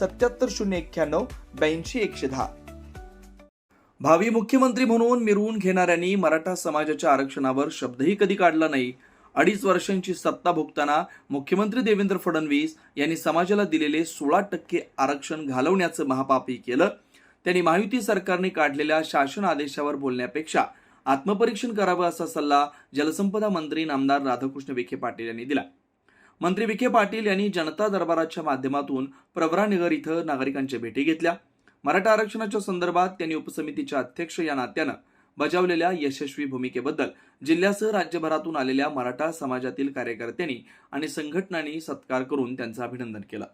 सत्याहत्तर शून्य एक्क्याण्णव ब्याऐंशी एकशे दहा. भावी मुख्यमंत्री म्हणून मिरवून घेणाऱ्यांनी मराठा समाजाच्या आरक्षणावर शब्दही कधी काढला नाही. अडीच वर्षांची सत्ता भोगताना मुख्यमंत्री देवेंद्र फडणवीस यांनी समाजाला दिलेले सोळा टक्के आरक्षण घालवण्याचं महापापही केलं. त्यांनी महायुती सरकारने काढलेल्या शासन आदेशावर बोलण्यापेक्षा आत्मपरीक्षण करावं असा सल्ला जलसंपदा मंत्री नामदार राधाकृष्ण विखे पाटील यांनी दिला. मंत्री विखे पाटील यांनी जनता दरबाराच्या माध्यमातून प्रवरानगर इथं नागरिकांच्या भेटी घेतल्या. मराठा आरक्षणाच्या संदर्भात त्यांनी उपसमितीच्या अध्यक्ष या नात्यानं बजावलेल्या यशस्वी भूमिकेबद्दल जिल्ह्यासह राज्यभरातून आलेल्या मराठा समाजातील कार्यकर्त्यांनी आणि संघटनांनी सत्कार करून त्यांचं अभिनंदन केलं.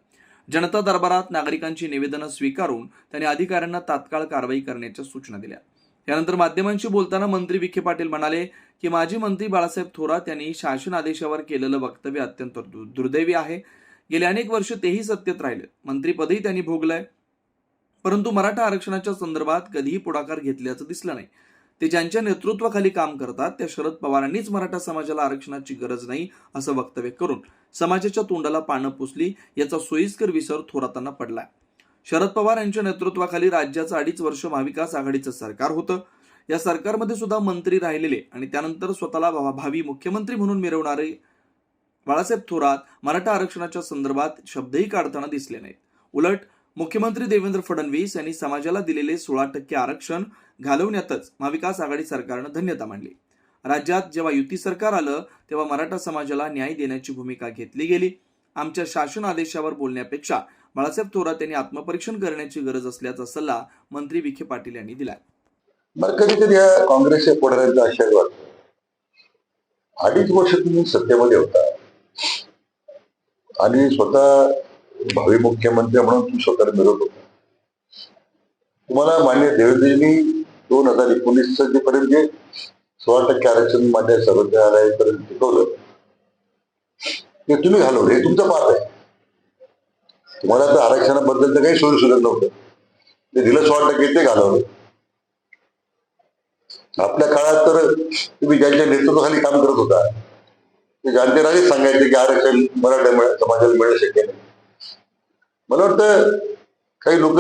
जनता दरबारात नागरिकांची निवेदनं स्वीकारून त्यांनी अधिकाऱ्यांना तात्काळ कारवाई करण्याच्या सूचना दिल्या. यानंतर माध्यमांशी बोलताना मंत्री विखे पाटील म्हणाले की माजी मंत्री बाळासाहेब थोरात यांनी शासन आदेशावर केलेलं वक्तव्य अत्यंत दु- दुर्दैवी आहे. गेले अनेक वर्ष तेही सत्तेत राहिले. मंत्रीपदही त्यांनी भोगलंय. परंतु मराठा आरक्षणाच्या संदर्भात कधीही पुढाकार घेतल्याचं दिसलं नाही. ते ज्यांच्या नेतृत्वाखाली काम करतात त्या शरद पवारांनीच मराठा समाजाला आरक्षणाची गरज नाही असं वक्तव्य करून समाजाच्या तोंडाला पानं पुसली याचा सोयीस्कर विसर थोरातांना पडलाय. शरद पवार यांच्या नेतृत्वाखाली राज्याचं अडीच वर्ष महाविकास आघाडीचं सरकार होतं. या सरकारमध्ये सुद्धा मंत्री राहिलेले आणि त्यानंतर स्वतःला भावी मुख्यमंत्री म्हणून मिरवणारे बाळासाहेब थोरात मराठा आरक्षणाच्या संदर्भात शब्दही काढताना दिसले नाहीत. उलट मुख्यमंत्री देवेंद्र फडणवीस यांनी समाजाला दिलेले सोळा टक्के आरक्षण घालवण्यातच महाविकास आघाडी सरकारनं धन्यता मांडली. राज्यात जेव्हा युती सरकार आलं तेव्हा मराठा समाजाला न्याय देण्याची भूमिका घेतली गेली. आमच्या शासन आदेशावर बोलण्यापेक्षा बाळासाहेब थोरात यांनी आत्मपरीक्षण करण्याची गरज असल्याचा सल्ला मंत्री विखे पाटील यांनी दिला मला कधी कधी काँग्रेसच्या पुढाऱ्यांचा आश्चर्य वाटतो अडीच वर्ष तुम्ही सत्तेमध्ये होता. आणि स्वतः भावी मुख्यमंत्री म्हणून तुम्ही स्वतःला मिळवत होता. तुम्हाला मान्य देवेंद्रजींनी दोन हजार एकोणीस जे पर्यंत जे सोळा टक्के आरक्षण मान्य सर्वोच्च न्यायालयापर्यंत टिकवलं ते तुम्ही घालवलं. हे तुमचं पाप आहे. तुम्हाला तर आरक्षणाबद्दल तर काही सोयी सुचत नव्हतं. ते दिलं सोळा टक्के ते घालवलं. आपल्या काळात तर तुम्ही ज्यांच्या नेतृत्वाखाली काम करत होता ते जानतेरानेच सांगायचे की आरक्षण मराठा मिळ- समाजाला मिळणं शक्य नाही. मला वाटतं काही लोक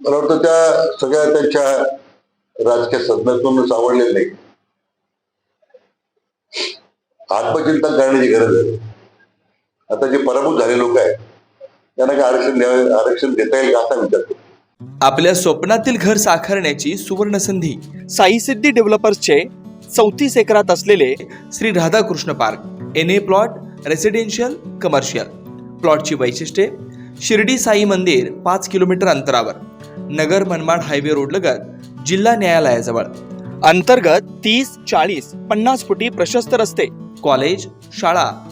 मला वाटतं त्या सगळ्या त्यांच्या राजकीय सदनातून सावडलेले नाही. आत्मचिंतन करण्याची गरज आहे. आता जे पराभूत झाले लोक आहेत त्यांना काय आरक्षण द्यावे आरक्षण देता येईल का असा विचारतो आपल्या स्वप्नातील घर साकारण्याची सुवर्ण संधी साई सिद्धी डेव्हलपर्सचे चौतीस एकरात असलेले Shri Radhakrishna park N A plot residential commercial प्लॉटची वैशिष्ट्ये शिर्डी साई मंदिर पाच किलोमीटर अंतरावर नगर मनमाड हायवे रोड लगत जिल्हा न्यायालयाजवळ. अंतर्गत तीस चाळीस पन्नास फुटी प्रशस्त रस्ते कॉलेज शाळा